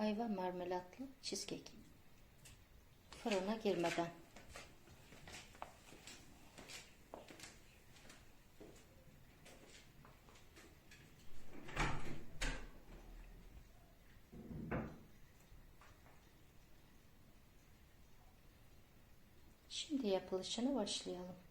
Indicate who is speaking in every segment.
Speaker 1: ayva marmelatlı cheesecake. Fırına girmeden. Şimdi yapılışına başlayalım.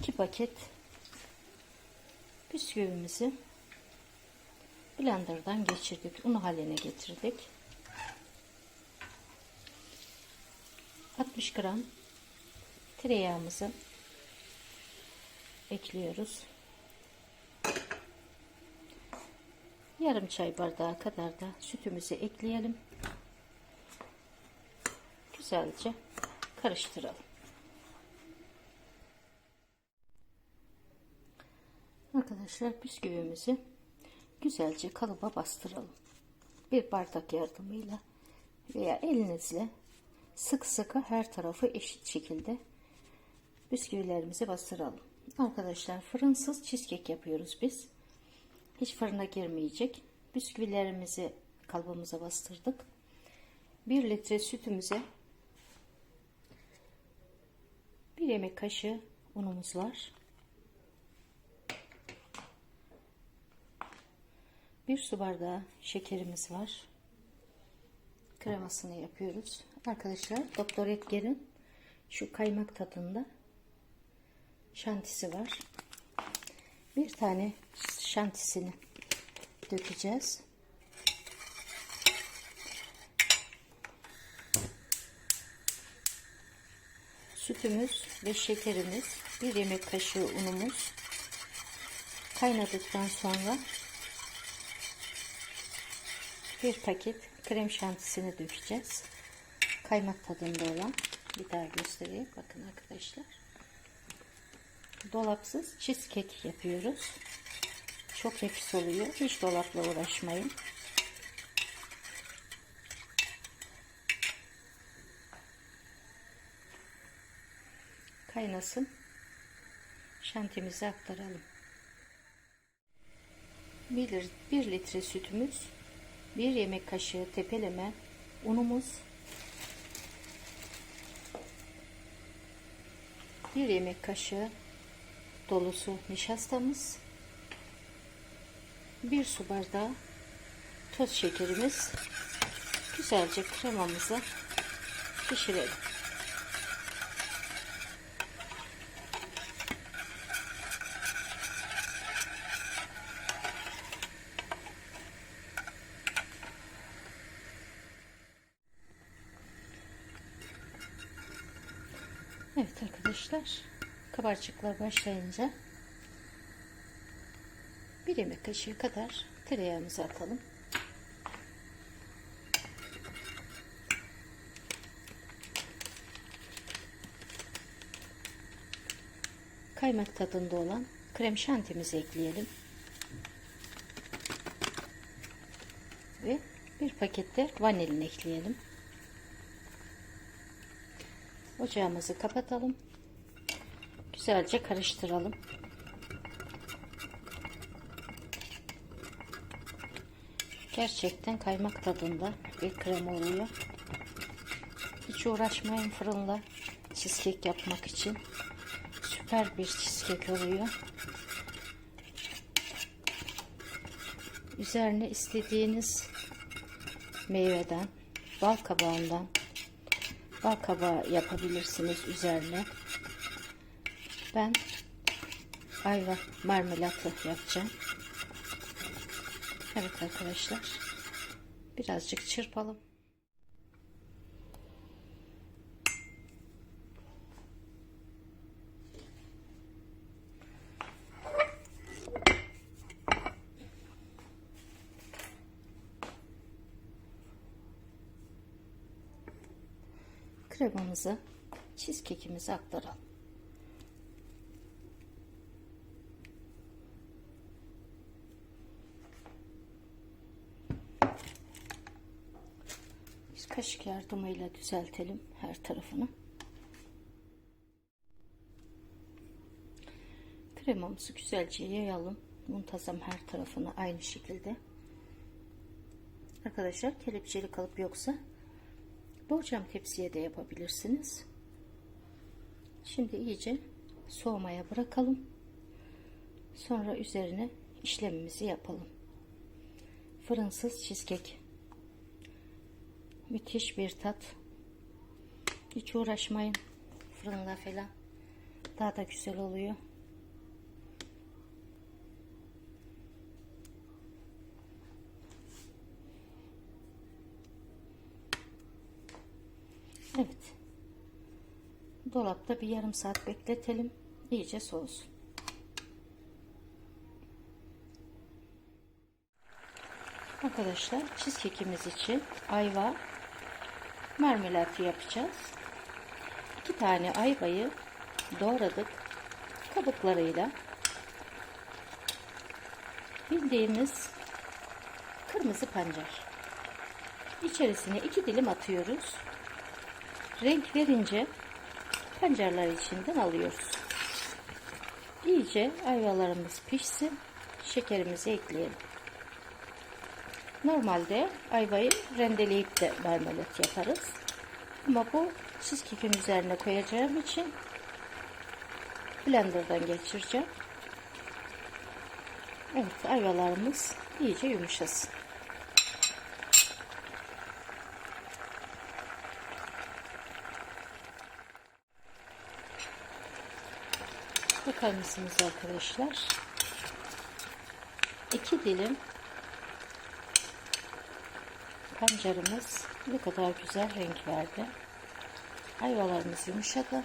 Speaker 1: İki paket bisküvimizi blenderdan geçirdik. Un haline getirdik. 60 gram tereyağımızı ekliyoruz. Yarım çay bardağı kadar da sütümüzü ekleyelim. Güzelce karıştıralım. Arkadaşlar bisküvimizi güzelce kalıba bastıralım. Bir bardak yardımıyla veya elinizle sık sıkı her tarafı eşit şekilde bisküvilerimizi bastıralım. Arkadaşlar fırınsız cheesecake yapıyoruz biz. Hiç fırına girmeyecek. Bisküvilerimizi kalıbımıza bastırdık. 1 litre sütümüze 1 yemek kaşığı unumuz var. Bir su bardağı şekerimiz var. Kremasını yapıyoruz. Arkadaşlar Doktor Edgar'ın şu kaymak tadında şantisi var. Bir tane şantisini dökeceğiz. Sütümüz ve şekerimiz, bir yemek kaşığı unumuz kaynadıktan sonra bir paket krem şantisini dökeceğiz. Kaymak tadında olan bir daha göstereyim. Bakın arkadaşlar. Dolapsız cheesecake yapıyoruz. Çok nefis oluyor. Hiç dolapla uğraşmayın. Kaynasın. Şantimizi aktaralım. 1, 1 litre sütümüz 1 yemek kaşığı tepeleme unumuz. 1 yemek kaşığı dolusu nişastamız. 1 su bardağı toz şekerimiz. Güzelce kremamızı pişirelim. Evet arkadaşlar kabarcıklar başlayınca bir yemek kaşığı kadar tereyağımızı atalım. Kaymak tadında olan krem şantimizi ekleyelim. Ve bir pakette vanilin ekleyelim. Ocağımızı kapatalım. Güzelce karıştıralım. Gerçekten kaymak tadında bir krema oluyor. Hiç uğraşmayın fırınla cheesecake yapmak için. Süper bir cheesecake oluyor. Üzerine istediğiniz meyveden, bal kabağından bal kabağı yapabilirsiniz üzerine. Ben ayva marmelatı yapacağım. Evet arkadaşlar. Birazcık çırpalım. Kremamızı cheesecake'imize aktaralım. Biz kaşık yardımıyla düzeltelim her tarafını. Kremamızı güzelce yayalım. Muntazam her tarafını aynı şekilde. Arkadaşlar kelepçeli kalıp yoksa borcam tepsiye de yapabilirsiniz. Şimdi iyice soğumaya bırakalım. Sonra üzerine işlemimizi yapalım. Fırınsız cheesecake. Müthiş bir tat. Hiç uğraşmayın. Fırınla falan. Daha da güzel oluyor. Evet. Dolapta bir yarım saat bekletelim. İyice soğusun. Arkadaşlar cheesecake'imiz için ayva marmelatı yapacağız. İki tane ayvayı doğradık kabuklarıyla. Bildiğimiz kırmızı pancar. İçerisine iki dilim atıyoruz. Renk verince pancarlar içinden alıyoruz. İyice ayvalarımız pişsin. Şekerimizi ekleyelim. Normalde ayvayı rendeleyip de marmelat yaparız. Ama bu cheesecake'in üzerine koyacağım için blenderdan geçireceğim. Evet ayvalarımız iyice yumuşasın. Bakar mısınız arkadaşlar? İki dilim pancarımız ne kadar güzel renk verdi. Ayvalarımız yumuşadı.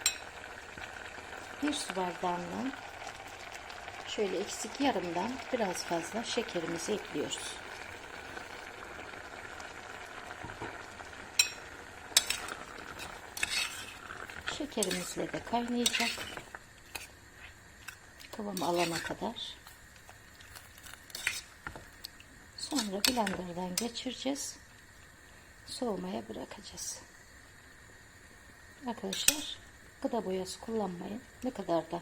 Speaker 1: Bir su bardağından şöyle eksik yarımdan biraz fazla şekerimizi ekliyoruz. Şekerimizle de kaynayacak. Kıvam alana kadar. Sonra blenderdan geçireceğiz. Soğumaya bırakacağız. Arkadaşlar gıda boyası kullanmayın. Ne kadar da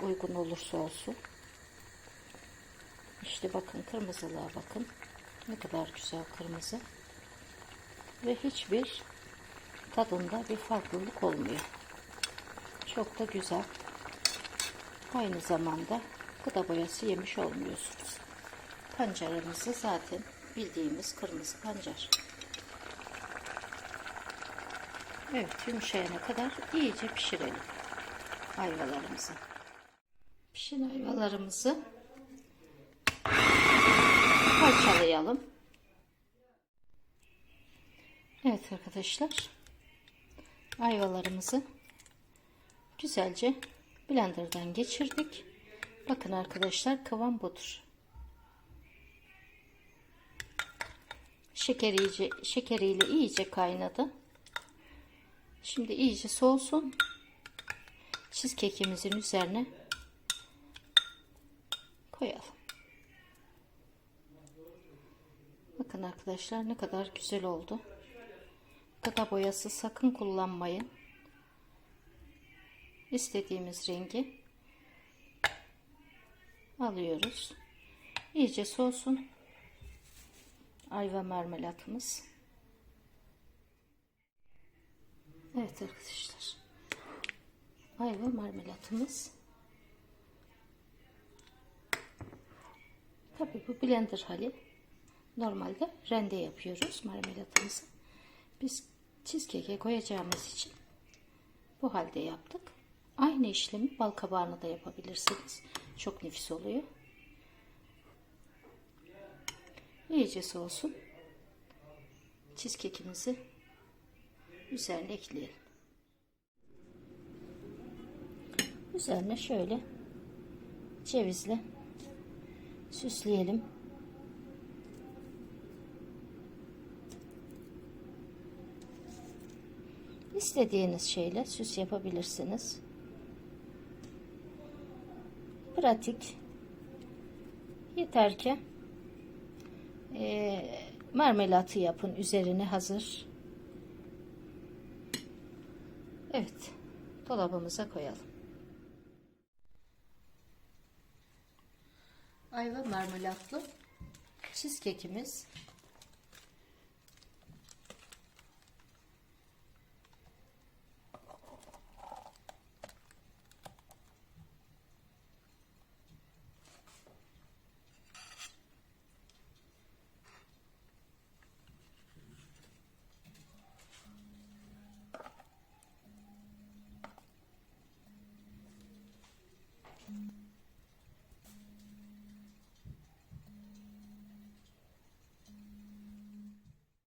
Speaker 1: uygun olursa olsun. İşte bakın kırmızılığa bakın. Ne kadar güzel kırmızı. Ve hiçbir tadında bir farklılık olmuyor. Çok da güzel. Aynı zamanda gıda boyası yemiş olmuyorsunuz. Pancarımızı zaten bildiğimiz kırmızı pancar. Evet yumuşayana kadar iyice pişirelim ayvalarımızı. Pişen ayvalarımızı parçalayalım. Evet arkadaşlar ayvalarımızı güzelce blenderdan geçirdik. Bakın arkadaşlar kıvam budur. Şeker iyice, şekeriyle iyice kaynadı. Şimdi iyice soğusun. Cheesecake'imizin üzerine koyalım. Bakın arkadaşlar ne kadar güzel oldu. Gıda boyası sakın kullanmayın. İstediğimiz rengi alıyoruz. İyice soğusun. Ayva marmelatımız. Evet arkadaşlar. Ayva marmelatımız. Tabii bu blender hali. Normalde rende yapıyoruz marmelatımızı. Biz cheesecake'e koyacağımız için bu halde yaptık. Aynı işlemi bal kabağına da yapabilirsiniz. Çok nefis oluyor. İyice soğusun. Cheesecake'imizi üzerine ekleyelim. Üzerine şöyle cevizle süsleyelim. İstediğiniz şeyle süs yapabilirsiniz. Pratik. Yeter ki e, marmelatı yapın. Üzerine hazır. Evet. Dolabımıza koyalım. Ayva marmelatlı cheesecake'imiz